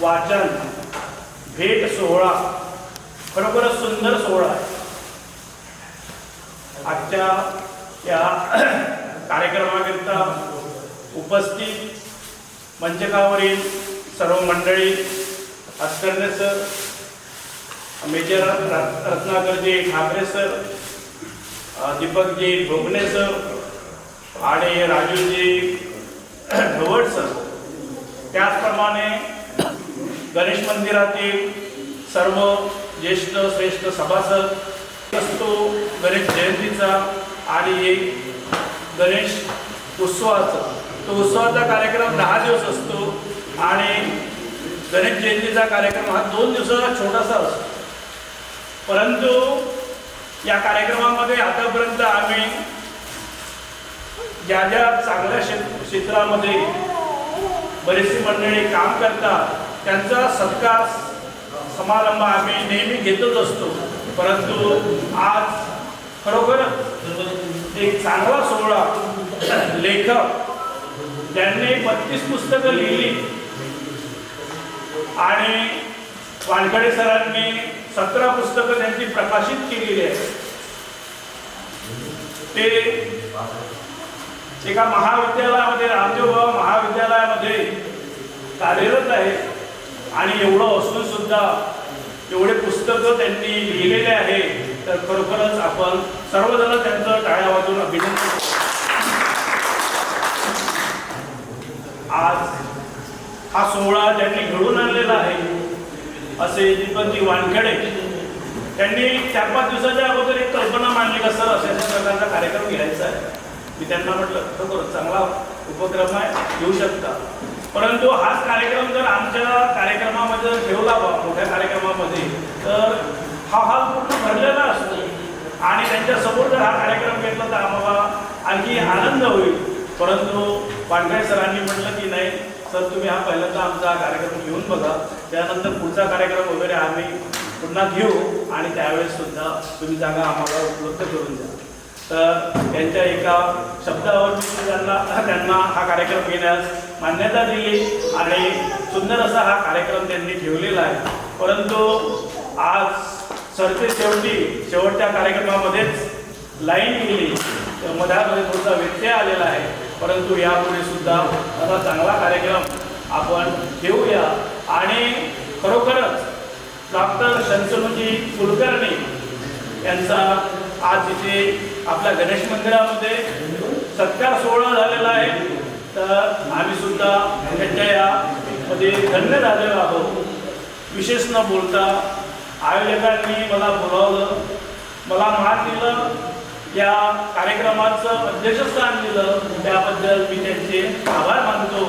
वाचन भेट सोहळा खरोखरच सुंदर सोहळा आहे. आजच्या या कार्यक्रमाकरिता उपस्थित मंचकावरील सर्व मंडळी Hastakarne sir major रत्- रत्नाकरजी Thackeray sir Deepakji Bhogane sir आणि राजूजी ढवळ सर. त्याचप्रमाणे गणेश मंदिरातील सर्व ज्येष्ठ श्रेष्ठ सभासद असतो गणेश जयंतीचा आणि गणेश उत्सवाचा. तो उत्सवाचा कार्यक्रम दहा दिवस असतो आणि गणेश जयंतीचा कार्यक्रम हा दोन दिवसाचा छोटासा असतो. परंतु या कार्यक्रमामध्ये आतापर्यंत आम्ही ज्या ज्या चांगल्या क्षेत्र क्षेत्रामध्ये बरीचशी मंडळी काम करतात त्यांचा सत्कार समारंभ आम्ही नेहमी घेतच असतो. परंतु आज खरोखर एक चांगला सोहळा लेखक त्यांनी बत्तीस पुस्तकं लिहिली. आणि वानखडे सरांनी सतरा पुस्तकं त्यांची प्रकाशित केलेली आहेत. ते एका महाविद्यालयामध्ये रामदेव बाबा महाविद्यालयामध्ये कार्यरत आहे आणि एवढं असून सुद्धा एवढे पुस्तकं त्यांनी लिहिलेले आहे तर खरोखरच आपण सर्वजण त्यांचं टाळ्या वाजून अभिनंदन आज हा सोहळा त्यांनी घडून आणलेला आहे असे दीपकजी वानखेडे त्यांनी चार पाच दिवसाच्या अगोदर एक कल्पना मांडली का सर अशा प्रकारचा कार्यक्रम घ्यायचा आहे. मी त्यांना म्हटलं खरोखर चांगला उपक्रम आहे घेऊ शकता. परंतु हाच कार्यक्रम जर आमच्या कार्यक्रमामध्ये जर ठेवला बा मोठ्या कार्यक्रमामध्ये तर हा हॉल पूर्ण भरलेला असतो. आणि त्यांच्यासमोर जर हा कार्यक्रम घेतला तर आम्हाला आणखी आनंद होईल. परंतु पांढरे सरांनी म्हटलं की नाही सर तुम्ही हा पहिल्यांदा आमचा कार्यक्रम घेऊन बघा. त्यानंतर पुढचा कार्यक्रम वगैरे आम्ही पुन्हा घेऊ आणि त्यावेळेस सुद्धा तुम्ही जागा आम्हाला उपलब्ध करून द्या. तर त्यांच्या एका शब्दावर त्यांना त्यांना हा कार्यक्रम घेण्यास मान्यता दिली. आणि सुंदर असा हा कार्यक्रम त्यांनी ठेवलेला आहे. परंतु आज सरते शेवटी शेवटच्या कार्यक्रमामध्येच लाईन गेली. तर मधामध्ये थोडासा व्यत्यय आलेला आहे. परंतु यापुढे सुद्धा असा चांगला कार्यक्रम आपण घेऊया आणि खरोखरच डॉक्टर शंसनुजी कुलकर्णी यांचा आज इथे आपल्या गणेश मंदिरामध्ये सत्कार सोहळा झालेला आहे. तर आम्ही सुद्धा त्यांच्या यामध्ये धन्य झालेलो आहोत. विशेष न बोलता आयोजकांनी मला बोलावलं मला मान दिलं या कार्यक्रमाचं अध्यक्षस्थान दिलं. त्याबद्दल मी त्यांचे आभार मानतो.